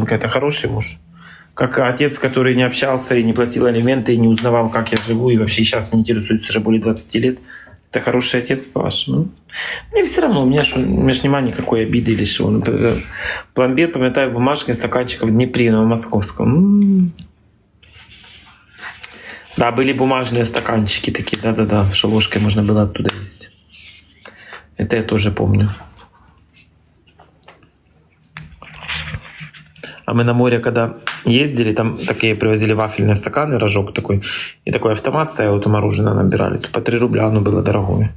Димонка, это хороший муж. Как отец, который не общался и не платил алименты, и не узнавал, как я живу, и вообще сейчас не интересуется уже более 20 лет. Это хороший отец, по-вашему? Мне все равно, у меня, ж, у меня ж нема никакой обиды или что. Например, Пломбир, пам'ятаю, бумажки, стаканчиков в Днепре, Новомосковском. М. Да, были бумажные стаканчики такие, да-да-да, что ложкой можно было оттуда есть. Это я тоже помню. А мы на море, когда ездили, там такие привозили вафельные стаканы, рожок такой, и такой автомат стоял, там мороженое набирали. То по 3 рубля оно было дорогое.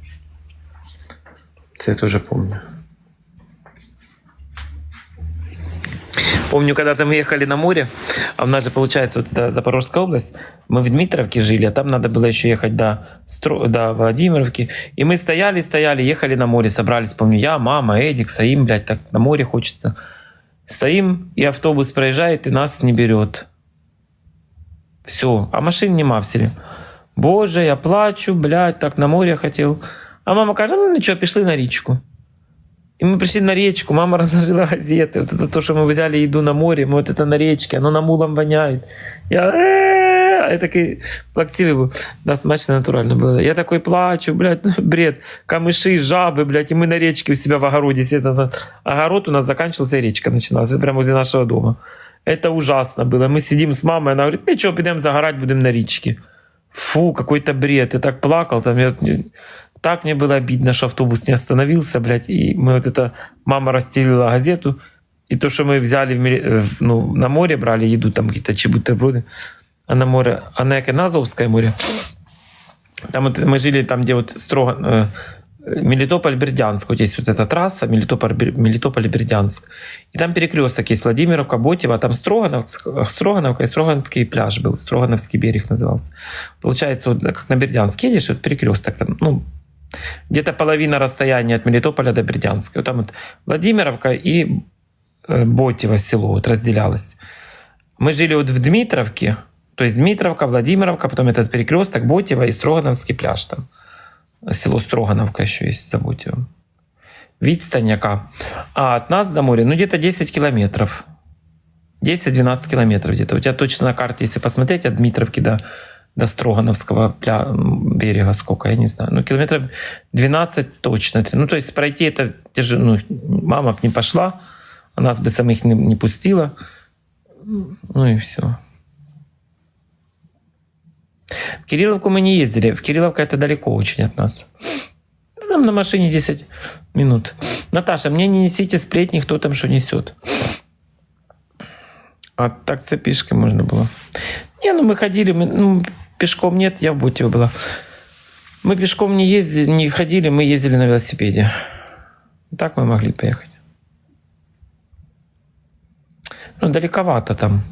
Это я тоже помню. Помню, когда-то мы ехали на море, а у нас же, получается, вот это Запорожская область, мы в Дмитровке жили, а там надо было еще ехать до, Стро... до Владимировки. И мы стояли, стояли, ехали на море, собрались, помню, я, мама, Эдик, Саим, блядь, так на море хочется. Стоим, и автобус проезжает, и нас не берет. Все, а машин нема в селі. Боже, я плачу, блядь, так на море хотел. А мама каже, ну нічого, пішли на річку. И мы пришли на речку, мама разложила газеты. Вот это то, что мы взяли еду на море, мы вот это на речке, оно намулом воняет. Я, я такой плаксивый был. Да, смачно натурально было. Я такой плачу, блядь, ну, бред. Камыши, жабы, блядь, и мы на речке у себя в огороде. сидим. Огород у нас речка начиналась. Это прямо возле нашего дома. Это ужасно было. Мы сидим с мамой, она говорит, ну что, пойдем загорать будем на речке. Фу, какой-то бред. Я так плакал. Там я так мне было обидно, что автобус не остановился, блядь, и мы вот это, мама расстелила газету, и то, что мы взяли в, э, ну, на море, брали еду, там какие-то чи бутерброды, а на море, а на яке на Азовское море, там вот мы жили там, где вот строго, э, Мелитополь-Бердянск, вот есть вот эта трасса, Мелитополь, Мелитополь-Бердянск. И там перекресток есть, Владимировка, Ботева, там Строгановск, Строгановка и Строгановский пляж был, Строгановский берег назывался. Получается, вот как на Бердянск едешь, вот перекресток там, ну, где-то половина расстояния от Мелитополя до Бердянска. Вот там вот Владимировка и Ботево село вот разделялось. Мы жили вот в Дмитровке, то есть Дмитровка, Владимировка, потом этот перекресток, Ботево и Строгановский пляж там. Село Строгановка еще есть за Ботевом. Відстань яка. А от нас до моря, ну, где-то 10 километров. 10-12 километров где-то. У тебя точно на карте, если посмотреть, от Дмитровки до, до Строгановского пля... берега сколько, я не знаю. Ну, километров 12 точно. Ну, то есть пройти это, те же, ну, мама бы не пошла, а нас бы самих не, не пустила. Ну и все. В Кирилловку мы не ездили. В Кирилловка это далеко очень от нас. Там на машине 10 минут. Наташа, мне не несите сплетни, кто там что несет. А так це пешкой можно было. Не, ну мы ходили, мы, ну, пешком нет, я в Ботево была. Мы пешком не ездили, не ходили, мы ездили на велосипеде. Так мы могли поехать. Ну, далековато там.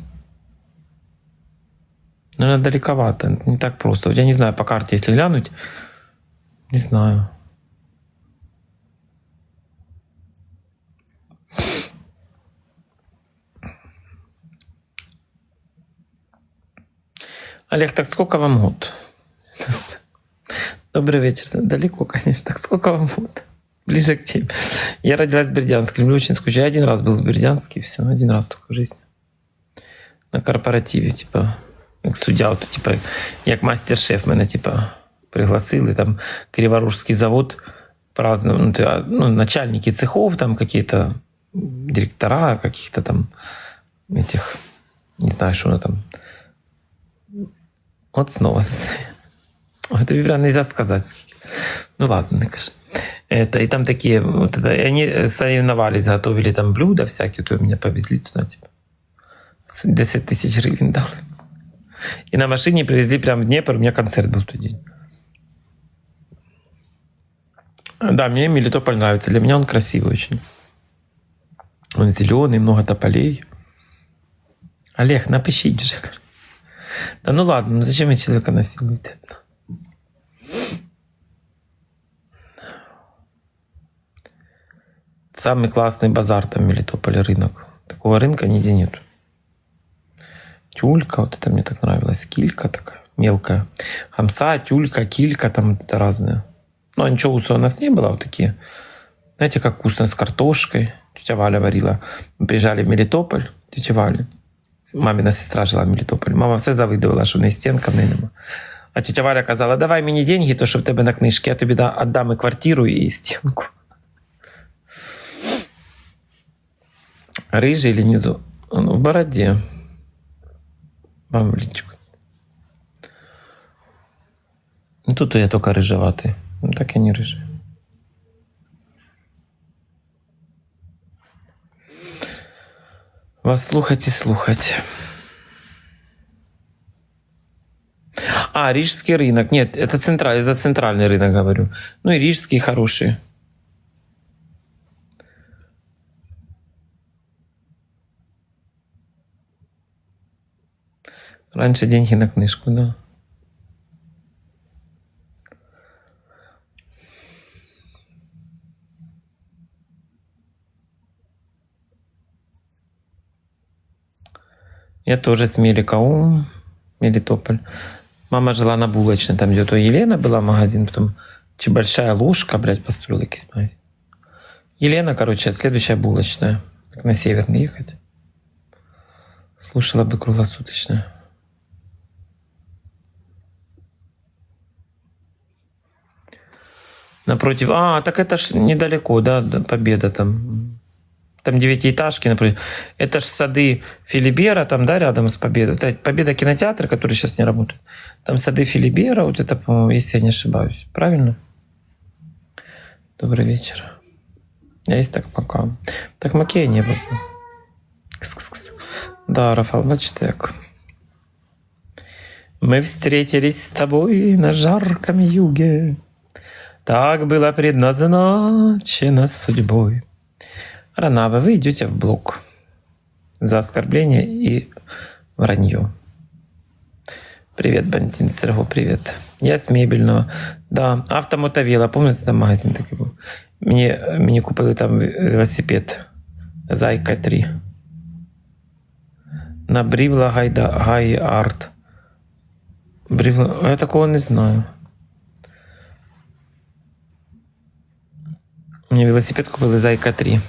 Наверное, далековато. Не так просто. Я не знаю, по карте, если глянуть, не знаю. Олег, так сколько вам год? Добрый вечер. Далеко, конечно. Так сколько вам год? Ближе к тебе. Я родилась в Бердянске. Люблю очень скучаю. Я один раз был в Бердянске, все. Один раз только в жизни. На корпоративі, типа, як суддя, от, типа, як мастер-шеф мене, типа, пригласили, там, Криворужский завод праздновал, ну, ты, ну, начальники цехов, там, какие-то директора каких-то там этих, не знаю, что оно там. Вот снова. Вот тобі прям нельзя сказать. Ну ладно, не кажи. Это, и там такие, вот это, и они соревновались, готовили там блюда всякие, то меня повезли туда, типа. 10 тысяч гривен дали. И на машине привезли прям в Днепр, у меня концерт был в тот день. Да, мне Мелитополь нравится. Для меня он красивый очень. Он зеленый, много тополей. Олег, напишите же. Да ну ладно, ну зачем вы человека насилуете? Самый классный базар там в Мелитополе рынок. Такого рынка нигде нет Тюлька, вот это мне так нравилось. Килька такая мелкая. Хамса, тюлька, килька, там вот это разное. Ну, анчоуса у нас не было, вот такие. Знаете, как вкусно с картошкой. Тетя Валя варила. Ми приїжджали в Мелітополь, тетя Валі. Мамина сестра жила в Мелітополі. Мама все завидувала, що в неї стінка в неї нема. А тетя Валя казала, давай мені деньги, то що в тебе на книжці, я тобі да- віддам і квартиру, і стінку. Рыжий или низу? Ну, в бороде. Личку. Ну, Тут я только рыжеватый. Ну, так я не рыжий. Вас слухать и слухать. А, Рижский рынок. Нет, это центральный, я за центральный рынок говорю. Ну и Рижский хороший. Раньше деньги на книжку, да. Я тоже с Меликаум, Мелитополь. Мама жила на булочной, там где то Елена была магазин, потом чи большая ложка, блядь, построила магазин. Елена, короче, следующая булочная. Как на северный ехать. Слушала бы круглосуточно. Напротив. А, так это ж недалеко, да, да, Победа там. Там девятиэтажки, например. Это ж сады Филибера, там, да, рядом с Победой. Это Победа кинотеатр, который сейчас не работает. Там сады Филибера, вот это, по-моему, если я не ошибаюсь. Правильно? Добрый вечер. Я есть так пока. Так Макея не было. Да, Рафал, бачите, як. Мы встретились с тобой на жарком юге. Так было предназначено судьбой. Ранавы, вы идете в блок за оскорбление и вранье. Привет, Бантин Серго, привет. Я с мебельного. Да, автомотовіла, помните, там магазин такий був. Мені, мені купили там велосипед Зайка 3. На Брівла Гайда Гай Арт. Брівла. Я такого не знаю. Мне велосипед купили Зайка 3.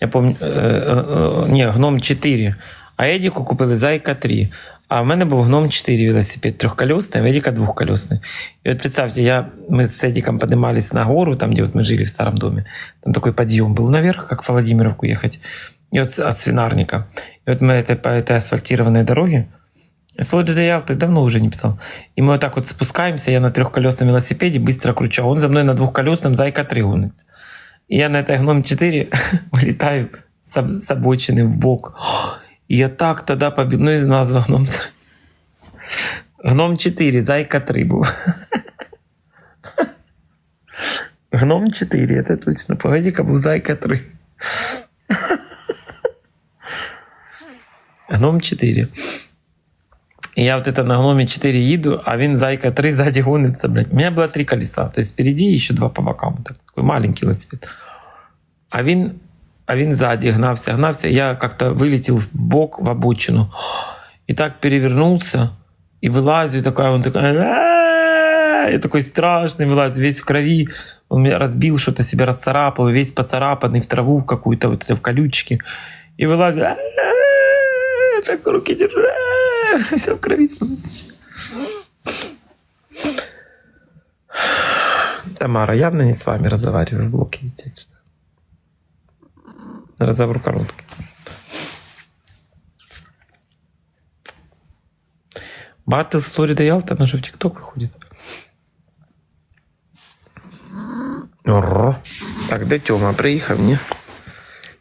Я помню, е, е, е, ні, гном 4. А Едіку купили Зайка 3. А в мене був гном 4 велосипед трехколесный, а в Эдика двухколесный. И вот представьте, я, мы с Эдиком поднимались на гору, там, где вот мы жили в старом доме. Там такой подъем был наверх, как в Владимировку ехать. И вот с- от свинарника. И вот мы это, по этой асфальтированной дороге, Свой ДД Ялты давно уже не писал. И мы вот так вот спускаемся, я на трехколесном велосипеде быстро кручу, а он за мной на двухколесном Зайка 3 гонится. И я на этой гном 4 вылетаю с, с обочины в бок. И я так тогда побил. Ну и назва гном 3. Гном 4, Зайка 3 был. Гном 4, это точно. Погоди-ка, был Зайка 3. Гном 4. И я вот это на гноме 4 еду, а вин Зайка 3 сзади гонится, блядь. У меня было три колеса, то есть впереди и еще два по бокам. Вот так- Такой маленький велосипед. А він, а він ззаді гнався, гнався. Я как-то вылетел в бок, в обочину. И так перевернулся, и вылазю, и такой, он такой, «А-а-а!» я такой страшный вылазю, весь в крови. Он меня разбил, что-то себя расцарапал, весь поцарапанный в траву в какую-то, вот это в колючке. И вылазю, «А-а-а!» так руки держу, Все в крови. Тамара, явно не с вами разговариваю, в блок идите отсюда. Разговор короткий. Батл Story до Ялта, она же в ТикТок выходит. Ро. Так, де Тьома? Приїхав, ні?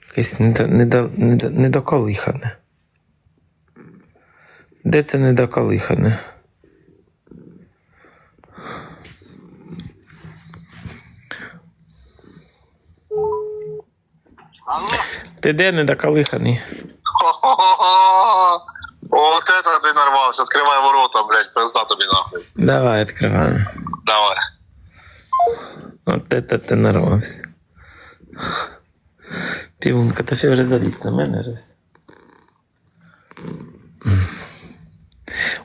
Якесь недо, недо, недо, недоколихане. Де це недоколихане? Алло. Ти де недоколиханий? Хо-хо-хо. Вот это ты нарвался. Открывай ворота, блядь, пизда тобі нахуй. Давай, відкриваємо. Давай. От это ти нарвався. Півунка, та ще вже заліз на мене раз.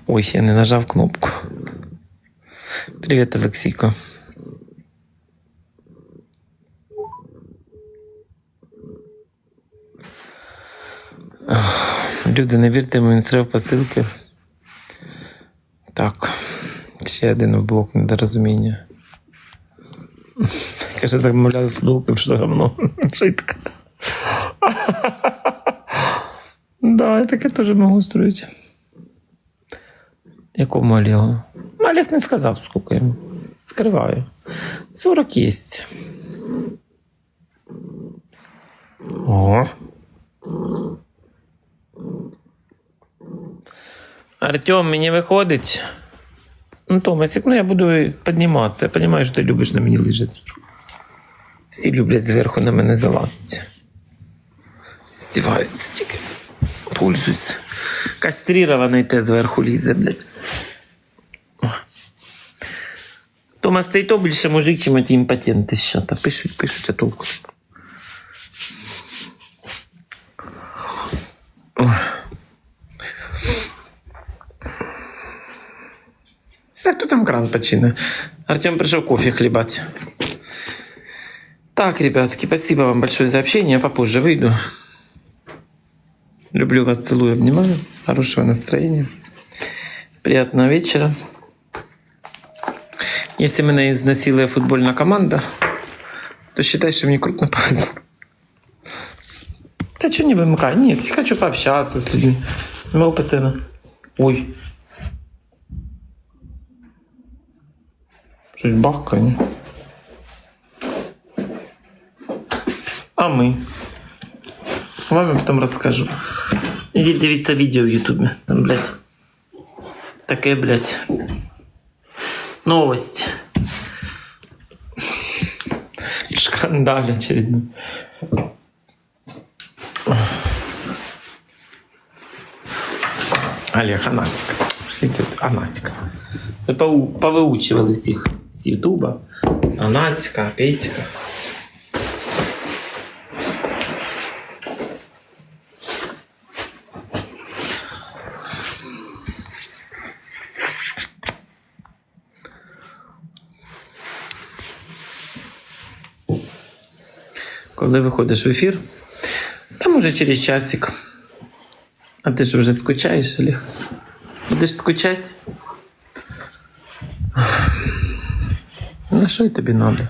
Ой, я не нажав кнопку. Привіт, Олексійко. Люди, не вірте, він стрив посилки. Так. Ще один блок недорозуміння. Каже, замовляли футболки, що говно. Шитка. Да, я таке теж можу строїти. Якому Олегу? Олег не сказав, скільки йому. Скриваю. 40 є. О. Артем, мені виходить. Ну, Томасик, ну я буду підніматися. Я розумію, що ти любиш на мені лежати. Всі люблять зверху на мене залазити. Здіваються тільки. Пользуються. Кастрірований те зверху лізе, блядь. О. Томас, ти й то більше мужик, чим ті імпотенти ще. Та пишуть, пишуть, а толку. Так кто там кран почина? Артем пришел кофе хлебать. Так, ребятки, спасибо вам большое за общение. Я попозже выйду. Люблю вас, целую, обнимаю. Хорошего настроения. Приятного вечера. Если меня изнасилует футбольная команда, то считай, что мне крупно повезло. Да что не вымыкай? Нет, я хочу пообщаться с людьми. Не могу постоянно. Ой. Щось бахкає. А ми. Вам я потім розкажу. Ідіть дивіться відео в Ютубі. Там, блядь. Таке, блядь. Новость. Шкандаль очередно. Олег, Анатик. Анатик. Ми пау- повиучували всіх з Ютуба. Анатька, Петька. Коли виходиш в ефір, там уже через часик. А ти ж вже скучаєш, Олег? Будеш скучати? На що й тобі надо?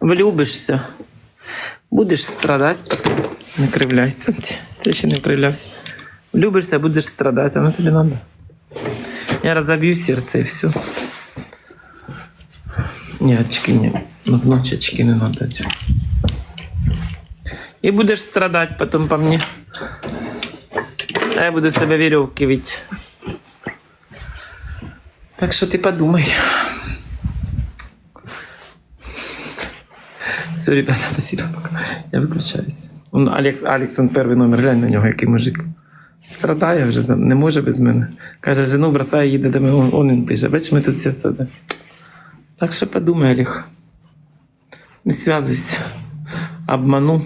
Влюбишся, будеш страдати, не кривляйся. Це ще не кривляйся. Влюбишся, будеш страдати, а ну тобі надо. Я розоб'ю серце і все. Ні, очки ні. Ну, в очки не одягати. І будеш страдати потім по мені. А я буду з тебе вірьовки вить. Так що ти подумай. Все, ребята, спасибо, пока. Я виключаюсь. Он, Алекс, Алекс, он перший номер, глянь на нього, який мужик. Страдає вже, не може без мене. Каже, жену бросає, їде до мене, он, він пише. Бач, ми тут всі страдаємо. Так що подумай, Олег. Не зв'язуйся. Обману.